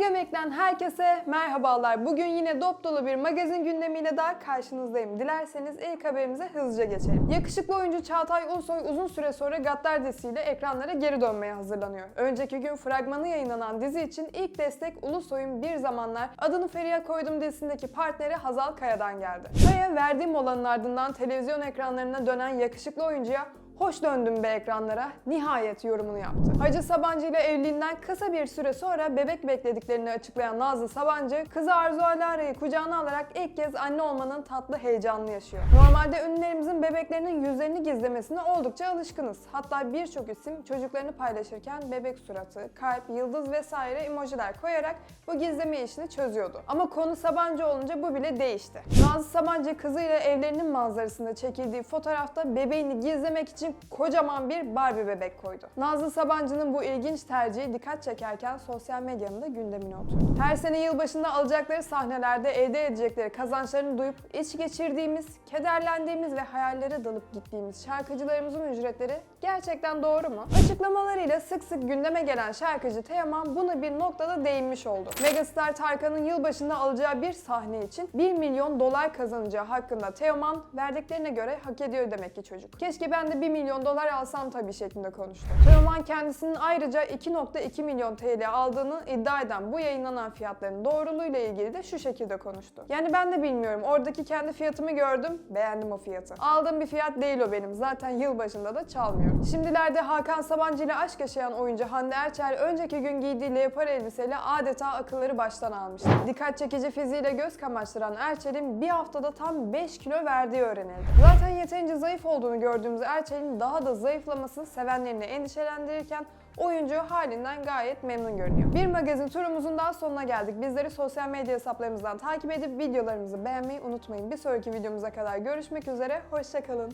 Gömek'ten herkese merhabalar. Bugün yine dop dolu bir magazin gündemiyle daha karşınızdayım. Dilerseniz ilk haberimize hızlıca geçelim. Yakışıklı oyuncu Çağatay Ulusoy uzun süre sonra Gaddar dizisiyle ekranlara geri dönmeye hazırlanıyor. Önceki gün fragmanı yayınlanan dizi için ilk destek Ulusoy'un bir zamanlar adını Feriha koydum dizisindeki partneri Hazal Kaya'dan geldi. Kaya verdiği molanın ardından televizyon ekranlarına dönen yakışıklı oyuncuya Hoş döndüm be ekranlara. Nihayet yorumunu yaptı. Hacı Sabancı ile evliliğinden kısa bir süre sonra bebek beklediklerini açıklayan Nazlı Sabancı, kızı Arzu Alara'yı kucağına alarak ilk kez anne olmanın tatlı heyecanını yaşıyor. Normalde ünlülerimizin bebeklerinin yüzlerini gizlemesine oldukça alışkınız. Hatta birçok isim çocuklarını paylaşırken bebek suratı, kalp, yıldız vesaire emojiler koyarak bu gizleme işini çözüyordu. Ama konu Sabancı olunca bu bile değişti. Nazlı Sabancı kızıyla evlerinin manzarasında çekildiği fotoğrafta bebeğini gizlemek için kocaman bir Barbie bebek koydu. Nazlı Sabancı'nın bu ilginç tercihi dikkat çekerken sosyal medyanın da gündemine oturdu. Her sene yılbaşında alacakları sahnelerde elde edecekleri kazançlarını duyup iç geçirdiğimiz, kederlendiğimiz ve hayallere dalıp gittiğimiz şarkıcılarımızın ücretleri gerçekten doğru mu? Açıklamalarıyla sık sık gündeme gelen şarkıcı Teoman buna bir noktada değinmiş oldu. Megastar Tarkan'ın yılbaşında alacağı bir sahne için 1 milyon dolar kazanacağı hakkında Teoman verdiklerine göre hak ediyor demek ki çocuk. Keşke ben de 1 milyon dolar alsam tabii şeklinde konuştu. Teoman kendisinin ayrıca 2.2 milyon TL aldığını iddia eden bu yayınlanan fiyatların doğruluğuyla ilgili de şu şekilde konuştu. Yani ben de bilmiyorum. Oradaki kendi fiyatımı gördüm. Beğendim o fiyatı. Aldığım bir fiyat değil o benim. Zaten yılbaşında da çalmıyorum. Şimdilerde Hakan Sabancı ile aşk yaşayan oyuncu Hande Erçel önceki gün giydiği leopar elbiseyle adeta akılları baştan almıştı. Dikkat çekici fiziğiyle göz kamaştıran Erçel'in bir haftada tam 5 kilo verdiği öğrenildi. Zaten yeterince zayıf olduğunu gördüğümüz Erçel'in daha da zayıflaması sevenlerini endişelendirirken oyuncu halinden gayet memnun görünüyor. Bir magazin turumuzun daha sonuna geldik. Bizleri sosyal medya hesaplarımızdan takip edip videolarımızı beğenmeyi unutmayın. Bir sonraki videomuza kadar görüşmek üzere. Hoşçakalın.